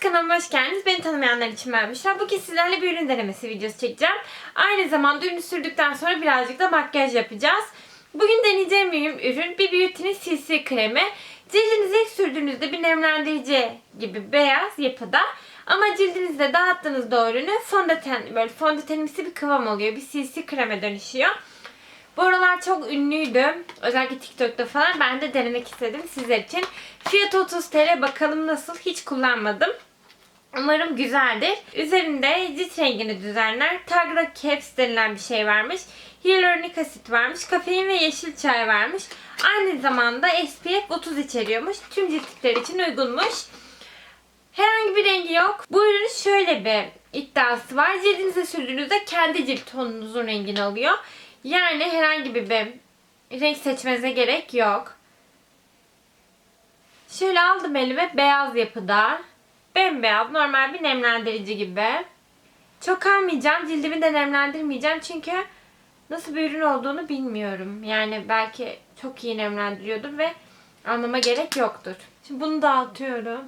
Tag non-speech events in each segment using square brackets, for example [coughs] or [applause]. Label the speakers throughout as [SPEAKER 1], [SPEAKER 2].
[SPEAKER 1] kanalıma hoş geldiniz. Beni tanımayanlar için ben Büşra. Bugün sizlerle bir ürün denemesi videosu çekeceğim. Aynı zamanda ürünü sürdükten sonra birazcık da makyaj yapacağız. Bugün deneyeceğim ürün, bir Beauty'nin CC kremi. Cildinize ilk sürdüğünüzde bir nemlendirici gibi beyaz yapıda. Ama cildinizde dağıttığınızda o ürünü fondöten, böyle fondötenimsi bir kıvam oluyor. Bir CC kreme dönüşüyor. Bu aralar çok ünlüydü. Özellikle TikTok'ta falan. Ben de denemek istedim sizler için. Fiyatı 30 TL. Bakalım nasıl. Hiç kullanmadım. Umarım güzeldir. Üzerinde cilt rengini düzenler. Targa Caps denilen bir şey varmış. Hyaluronik asit varmış. Kafein ve yeşil çay varmış. Aynı zamanda SPF 30 içeriyormuş. Tüm ciltlikler için uygunmuş. Herhangi bir rengi yok. Bu ürünün şöyle bir iddiası var. Cildinize sürdüğünüzde kendi cilt tonunuzun rengini alıyor. Yani herhangi bir, bir renk seçmenize gerek yok. Şöyle aldım elime beyaz yapıda. Bembeyaz normal bir nemlendirici gibi. Çok almayacağım. Cildimi de nemlendirmeyeceğim çünkü nasıl bir ürün olduğunu bilmiyorum. Yani belki çok iyi nemlendiriyordur ve almama gerek yoktur. Şimdi bunu dağıtıyorum.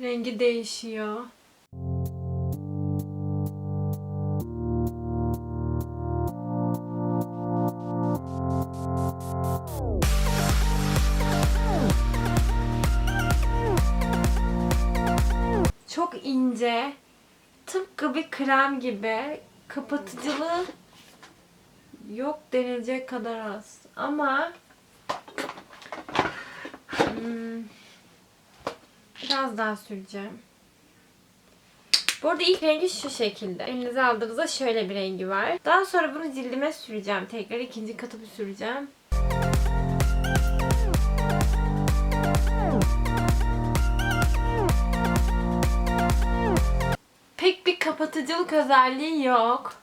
[SPEAKER 1] Rengi değişiyor. Çok ince. Tıpkı bir krem gibi. Kapatıcılığı yok denilecek kadar az. Ama hmm, Biraz daha süreceğim. Bu arada ilk rengi şu şekilde. Elinize aldığınızda şöyle bir rengi var. Daha sonra bunu cildime süreceğim. Tekrar ikinci katı bir süreceğim. Kapatıcılık özelliği yok.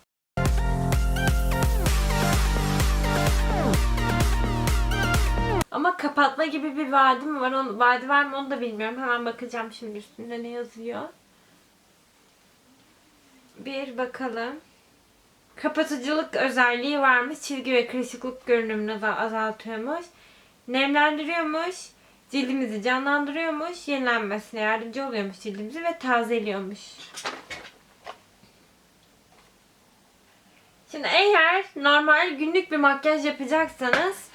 [SPEAKER 1] Ama kapatma gibi bir vaadi mi var? Onu, vaadi var mı onu da bilmiyorum. Hemen bakacağım şimdi üstünde ne yazıyor. Bir bakalım. Kapatıcılık özelliği varmış. Çizgi ve kırışıklık görünümünü azaltıyormuş. Nemlendiriyormuş. Cildimizi canlandırıyormuş. Yenilenmesine yardımcı oluyormuş cildimizi ve tazeliyormuş. Şimdi eğer normal günlük bir makyaj yapacaksanız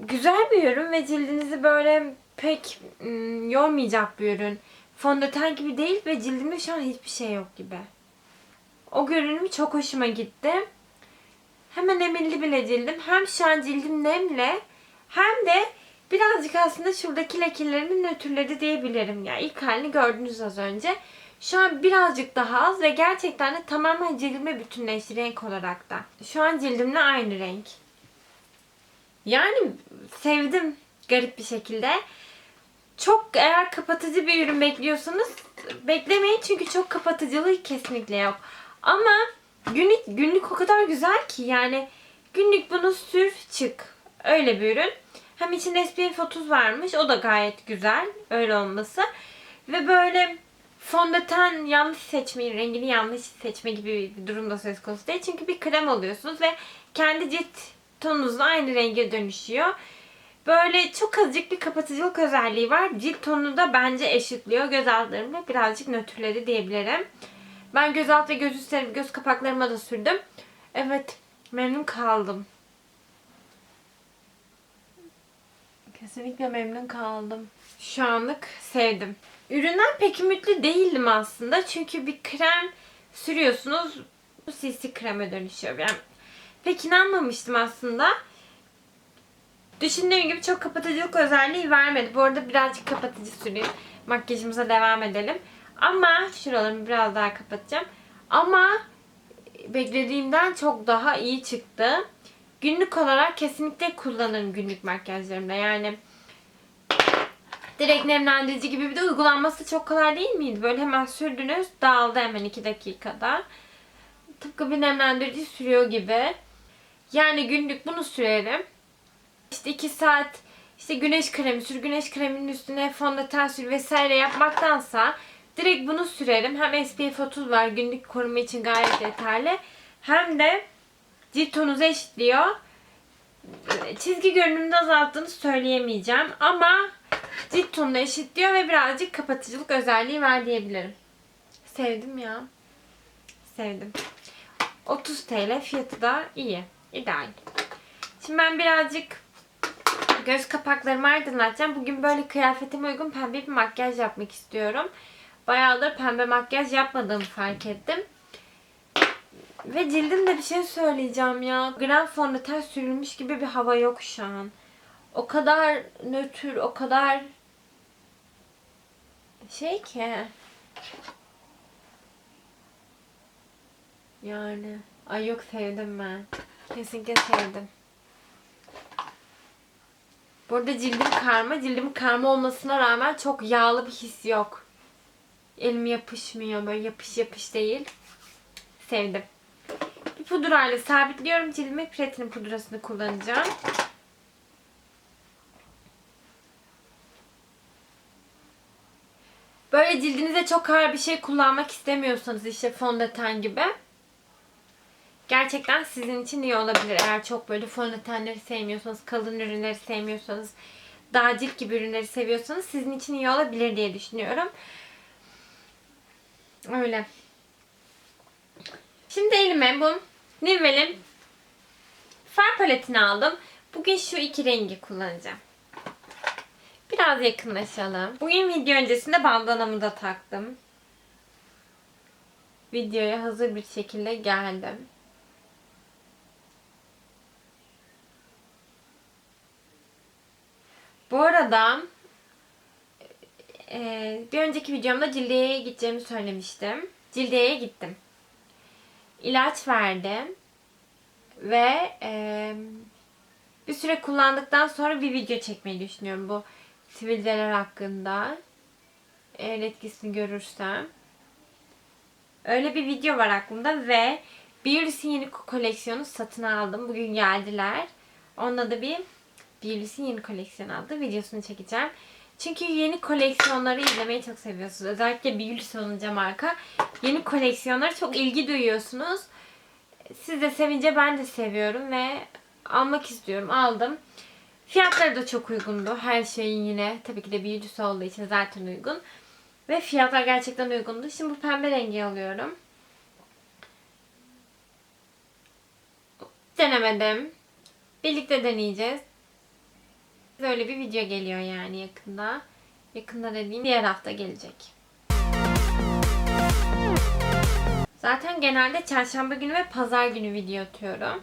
[SPEAKER 1] güzel bir ürün ve cildinizi böyle pek ım, yormayacak bir ürün. Fondöten gibi değil ve cildimde şu an hiçbir şey yok gibi. O görünümü çok hoşuma gitti. Hemen emelli bile cildim. Hem şu an cildim nemle hem de birazcık aslında şuradaki lekelerimin nötrledi diyebilirim. Ya ilk halini gördünüz az önce. Şu an birazcık daha az ve gerçekten de tamamen cildime bütünleşti renk olarak da. Şu an cildimle aynı renk. Yani sevdim garip bir şekilde. Çok eğer kapatıcı bir ürün bekliyorsanız beklemeyin çünkü çok kapatıcılığı kesinlikle yok. Ama günlük, günlük o kadar güzel ki yani günlük bunu sür çık. Öyle bir ürün. Hem içinde SPF 30 varmış. O da gayet güzel. Öyle olması. Ve böyle fondöten yanlış seçme, rengini yanlış seçme gibi bir durum da söz konusu değil. Çünkü bir krem alıyorsunuz ve kendi cilt tonunuzla aynı renge dönüşüyor. Böyle çok azıcık bir kapatıcılık özelliği var. Cilt tonunu da bence eşitliyor. Göz altlarımı birazcık nötrledi diyebilirim. Ben göz alt ve göz üstlerim, göz kapaklarıma da sürdüm. Evet, memnun kaldım. Kesinlikle memnun kaldım. Şu anlık sevdim. Üründen pek ümitli değildim aslında. Çünkü bir krem sürüyorsunuz. Bu CC kreme dönüşüyor. Yani pek inanmamıştım aslında. Düşündüğüm gibi çok kapatıcılık özelliği vermedi. Bu arada birazcık kapatıcı süreyim. Makyajımıza devam edelim. Ama şuralarımı biraz daha kapatacağım. Ama beklediğimden çok daha iyi çıktı. Günlük olarak kesinlikle kullanırım günlük makyajlarımda. Yani direkt nemlendirici gibi bir de uygulanması çok kolay değil miydi? Böyle hemen sürdünüz dağıldı hemen 2 dakikada. Tıpkı bir nemlendirici sürüyor gibi. Yani günlük bunu sürerim. İşte 2 saat işte güneş kremi sür, güneş kreminin üstüne fondöten sür vesaire yapmaktansa direkt bunu sürerim. Hem SPF 30 var günlük koruma için gayet yeterli. Hem de cilt tonunuzu eşitliyor. çizgi görünümünü azalttığını söyleyemeyeceğim ama cilt tonunu eşitliyor ve birazcık kapatıcılık özelliği var diyebilirim. Sevdim ya. Sevdim. 30 TL fiyatı da iyi. ideal. Şimdi ben birazcık göz kapaklarımı aydınlatacağım. Bugün böyle kıyafetime uygun pembe bir makyaj yapmak istiyorum. Bayağıdır pembe makyaj yapmadığımı fark ettim. Ve cildimde bir şey söyleyeceğim ya. Gram fondöten sürülmüş gibi bir hava yok şu an. O kadar nötr, o kadar şey ki. Yani. Ay yok sevdim ben. Kesinlikle sevdim. Burada cildim karma. Cildim karma olmasına rağmen çok yağlı bir his yok. Elim yapışmıyor. Böyle yapış yapış değil. Sevdim. Bir pudrayla sabitliyorum cildime. Platin pudrasını kullanacağım. Cildinize çok ağır bir şey kullanmak istemiyorsanız işte fondöten gibi. Gerçekten sizin için iyi olabilir. Eğer çok böyle fondötenleri sevmiyorsanız, kalın ürünleri sevmiyorsanız, daha cilt gibi ürünleri seviyorsanız sizin için iyi olabilir diye düşünüyorum. Öyle. Şimdi elime bu Nivel'in far paletini aldım. Bugün şu iki rengi kullanacağım. Biraz yakınlaşalım. Bugün video öncesinde bandanamı da taktım. Videoya hazır bir şekilde geldim. Bu arada e, bir önceki videomda Cildiye'ye gideceğimi söylemiştim. Cildiye'ye gittim. İlaç verdim. Ve e, bir süre kullandıktan sonra bir video çekmeyi düşünüyorum bu sivilceler hakkında. Eğer etkisini görürsem. Öyle bir video var aklımda ve Beauty's'in yeni koleksiyonu satın aldım. Bugün geldiler. Onunla da bir Beauty's'in yeni koleksiyonu aldı. Videosunu çekeceğim. Çünkü yeni koleksiyonları izlemeyi çok seviyorsunuz. Özellikle Beauty olunca marka. Yeni koleksiyonlara çok ilgi duyuyorsunuz. Siz de sevince ben de seviyorum ve almak istiyorum. Aldım. Fiyatları da çok uygundu. Her şeyin yine tabii ki de Beauty olduğu için zaten uygun. Ve fiyatlar gerçekten uygundu. Şimdi bu pembe rengi alıyorum. Denemedim. Birlikte deneyeceğiz. Böyle bir video geliyor yani yakında. Yakında dediğim diğer hafta gelecek. Zaten genelde çarşamba günü ve pazar günü video atıyorum.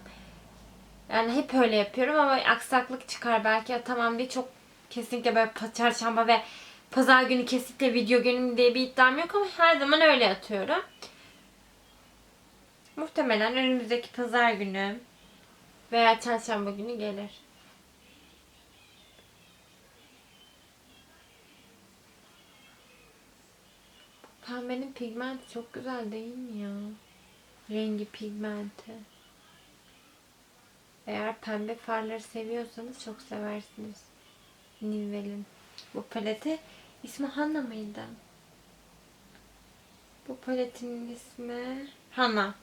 [SPEAKER 1] Yani hep öyle yapıyorum ama aksaklık çıkar belki tamam diye çok kesinlikle böyle çarşamba ve pazar günü kesinlikle video günüm diye bir iddiam yok ama her zaman öyle atıyorum. Muhtemelen önümüzdeki pazar günü veya çarşamba günü gelir. Pembenin pigmenti çok güzel değil mi ya? Rengi pigmenti. Eğer pembe farları seviyorsanız çok seversiniz. Nivel'in bu paleti. ismi Hanna mıydı? Bu paletin ismi Hanna.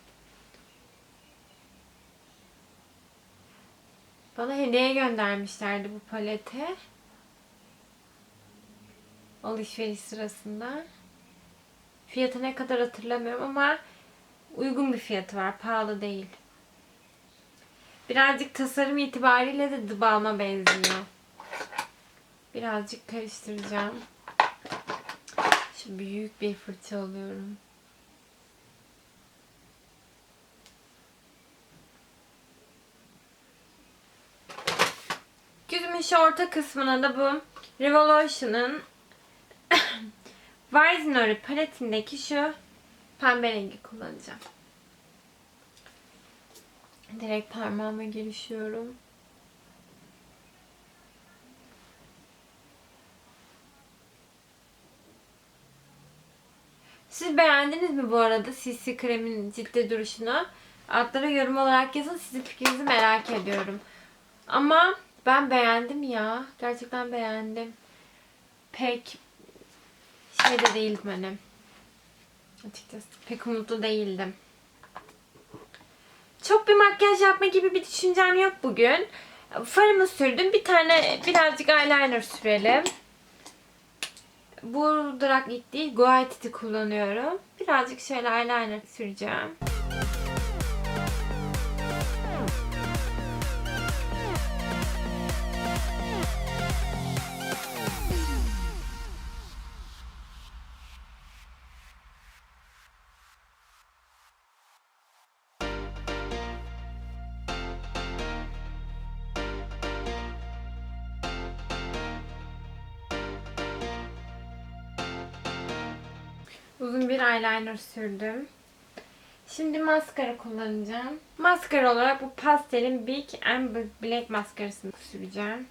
[SPEAKER 1] Bana hediye göndermişlerdi bu paleti. Alışveriş sırasında. Fiyatı ne kadar hatırlamıyorum ama uygun bir fiyatı var. Pahalı değil. Birazcık tasarım itibariyle de Balm'a benziyor. Birazcık karıştıracağım. Şu büyük bir fırça alıyorum. Gözümün şu orta kısmına da bu Revolution'ın [coughs] Weisenor paletindeki şu pembe rengi kullanacağım. Direkt parmağıma girişiyorum. Siz beğendiniz mi bu arada CC kremin ciltte duruşunu? Altlara yorum olarak yazın. Sizin fikrinizi merak ediyorum. Ama ben beğendim ya. Gerçekten beğendim. Pek şey de değildim hani. Açıkçası pek umutlu değildim. Çok bir makyaj yapma gibi bir düşüncem yok bugün. Farımı sürdüm. Bir tane birazcık eyeliner sürelim. Bu Drag It değil, Guaytit'i kullanıyorum. Birazcık şöyle eyeliner süreceğim. Uzun bir eyeliner sürdüm. Şimdi maskara kullanacağım. Maskara olarak bu pastelin Big and Black maskarasını süreceğim.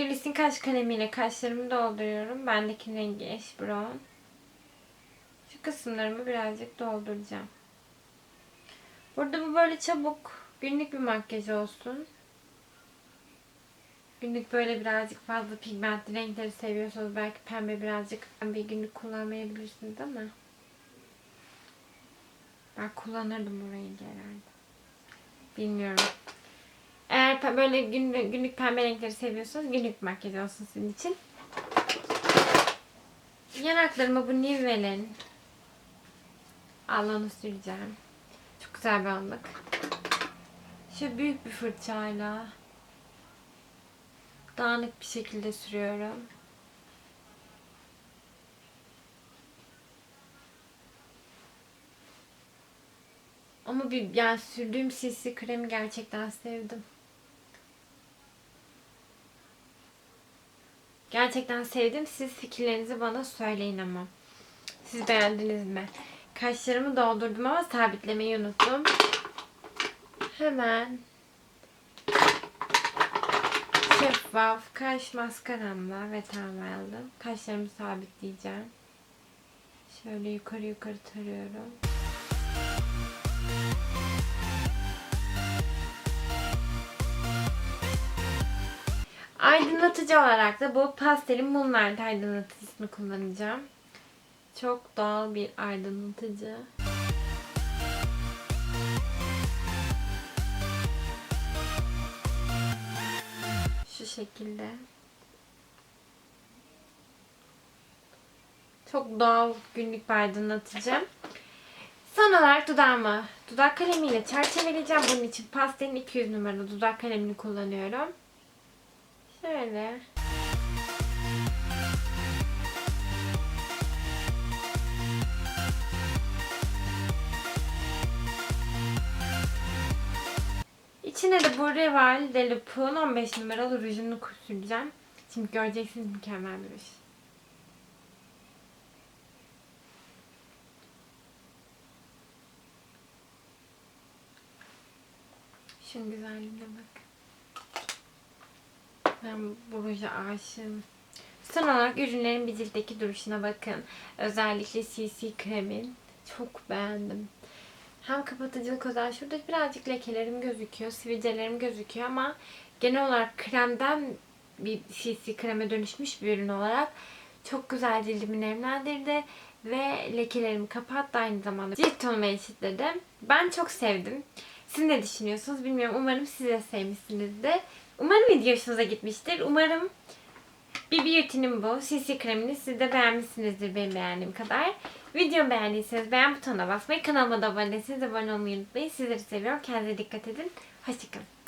[SPEAKER 1] Bir lisin kaş kalemiyle kaşlarımı dolduruyorum. Bendeki rengi ash brown. Şu kısımlarımı birazcık dolduracağım. Burada bu böyle çabuk günlük bir makyaj olsun. Günlük böyle birazcık fazla pigmentli renkleri seviyorsanız belki pembe birazcık pembe günlük kullanmayabilirsiniz ama ben kullanırdım bu rengi herhalde. Bilmiyorum. Böyle günlük, günlük pembe renkleri seviyorsanız günlük makyaj olsun sizin için. Yanaklarıma bu Nivelle'in allanı süreceğim. Çok güzel bir anlık. Şu büyük bir fırçayla dağınık bir şekilde sürüyorum. Ama bir yani sürdüğüm CC kremi gerçekten sevdim. Gerçekten sevdim. Siz fikirlerinizi bana söyleyin ama. Siz beğendiniz mi? Kaşlarımı doldurdum ama sabitlemeyi unuttum. Hemen şeffaf kaş maskaramla ve aldım. Kaşlarımı sabitleyeceğim. Şöyle yukarı yukarı tarıyorum. Aydınlatıcı olarak da bu pastelin Moonlight aydınlatıcısını kullanacağım. Çok doğal bir aydınlatıcı. Şu şekilde. Çok doğal günlük bir aydınlatıcı. Son olarak dudağımı dudak kalemiyle çerçeveleyeceğim. Bunun için pastelin 200 numaralı dudak kalemini kullanıyorum. Şöyle. İçine de bu Rival de Loup'un 15 numaralı rujunu süreceğim. Şimdi göreceksiniz mükemmel bir ruj. Şunun güzelliğine bak. Ben bu ruja aşığım. Son olarak ürünlerin bir ciltteki duruşuna bakın. Özellikle CC kremin. Çok beğendim. Hem kapatıcılık özel. Şurada birazcık lekelerim gözüküyor. Sivilcelerim gözüküyor ama genel olarak kremden bir CC kreme dönüşmüş bir ürün olarak çok güzel cildimi nemlendirdi ve lekelerimi kapattı aynı zamanda cilt tonumu eşitledi. Ben çok sevdim. Siz ne düşünüyorsunuz bilmiyorum. Umarım siz de sevmişsinizdir. Umarım video hoşunuza gitmiştir. Umarım bir beauty'nin bu. CC kremini siz de beğenmişsinizdir benim beğendiğim kadar. Videomu beğendiyseniz beğen butonuna basmayı, kanalıma da abone değilseniz abone olmayı unutmayın. Sizleri seviyorum. Kendinize dikkat edin. Hoşçakalın.